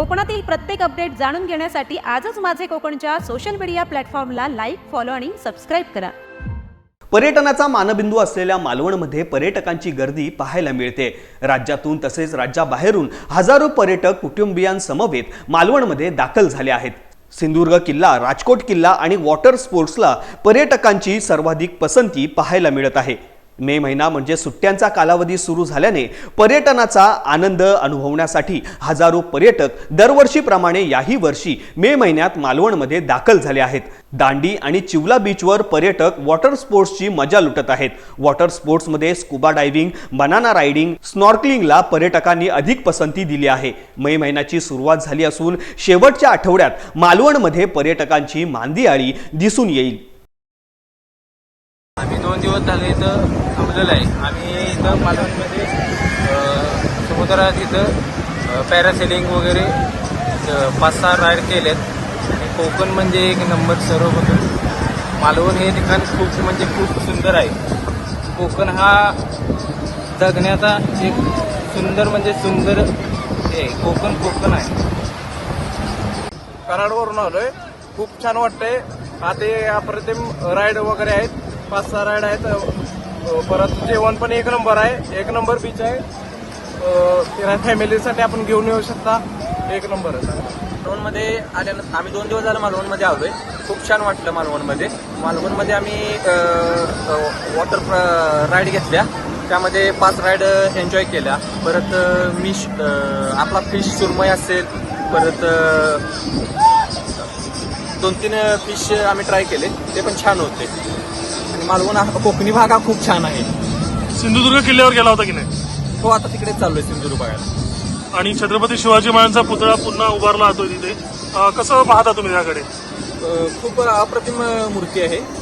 कोकणातील प्रत्येक अपडेट जाणून घेण्यासाठी आजच माझे कोकणच्या सोशल मीडिया प्लॅटफॉर्मला लाईक फॉलो आणि सबस्क्राईब करा. पर्यटनाचा मानबिंदू असलेल्या मालवणमध्ये पर्यटकांची गर्दी पाहायला मिळते. राज्यातून तसेच राज्याबाहेरून हजारो पर्यटक कुटुंबियांसमवेत मालवणमध्ये दाखल झाले आहेत. सिंधुदुर्ग किल्ला राजकोट किल्ला आणि वॉटर स्पोर्ट्सला पर्यटकांची सर्वाधिक पसंती पाहायला मिळत आहे. मे महिना म्हणजे सुट्ट्यांचा कालावधी सुरू झाल्याने पर्यटनाचा आनंद अनुभवण्यासाठी हजारो पर्यटक दरवर्षीप्रमाणे याही वर्षी मे महिन्यात मालवणमध्ये दाखल झाले आहेत. दांडी आणि चिवला बीचवर पर्यटक वॉटर स्पोर्ट्सची मजा लुटत आहेत. वॉटर स्पोर्ट्समध्ये स्कुबा डायव्हिंग बनाना रायडिंग स्नॉर्कलिंगला पर्यटकांनी अधिक पसंती दिली आहे. मे महिन्याची सुरुवात झाली असून शेवटच्या आठवड्यात मालवणमध्ये पर्यटकांची मांदियाळी दिसून येईल. दिवस झाले इथं थांबलेलं आहे. आम्ही इथं मालवणमध्ये समुद्रात इथं पॅरासेलिंग वगैरे पाच सहा राईड केलेत. आणि कोकण म्हणजे एक नंबर सर्वप्रथम. मालवण हे ठिकाण खूप म्हणजे खूप सुंदर आहे. कोकण हा जगण्याचा एक सुंदर म्हणजे सुंदर हे कोकण कोकण आहे. कराडवरून आलोय. खूप छान वाटतंय. आता अप्रतिम राईड वगैरे आहेत. पाच सहा राईड आहेत. परत जेवण पण एक नंबर आहे. एक नंबर बीच आहे. फिराय फॅमिलीसाठी आपण घेऊन येऊ शकता. एक नंबर आहे. मालवणमध्ये आल्यानंतर आम्ही दोन दिवस झालं मालवणमध्ये आलोय. खूप छान वाटलं मालवणमध्ये. मालवणमध्ये आम्ही वॉटर राईड घेतल्या. त्यामध्ये पाच राईड एन्जॉय केल्या. परत मिश आपला फिश सुरमई असेल. परत दोन तीन फिश आम्ही ट्राय केले. ते पण छान होते. आणि मालवण हा- कोकणी भाग हा खूप छान आहे. सिंधुदुर्ग किल्ल्यावर गेला होता की नाही? हो आता तिकडेच चाललोय सिंधुदुर्ग बघायला. आणि छत्रपती शिवाजी महाराजांचा पुतळा पुन्हा उभारला होतो तिथे. कसं पाहता तुम्ही त्याकडे खूप अप्रतिम मूर्ती आहे.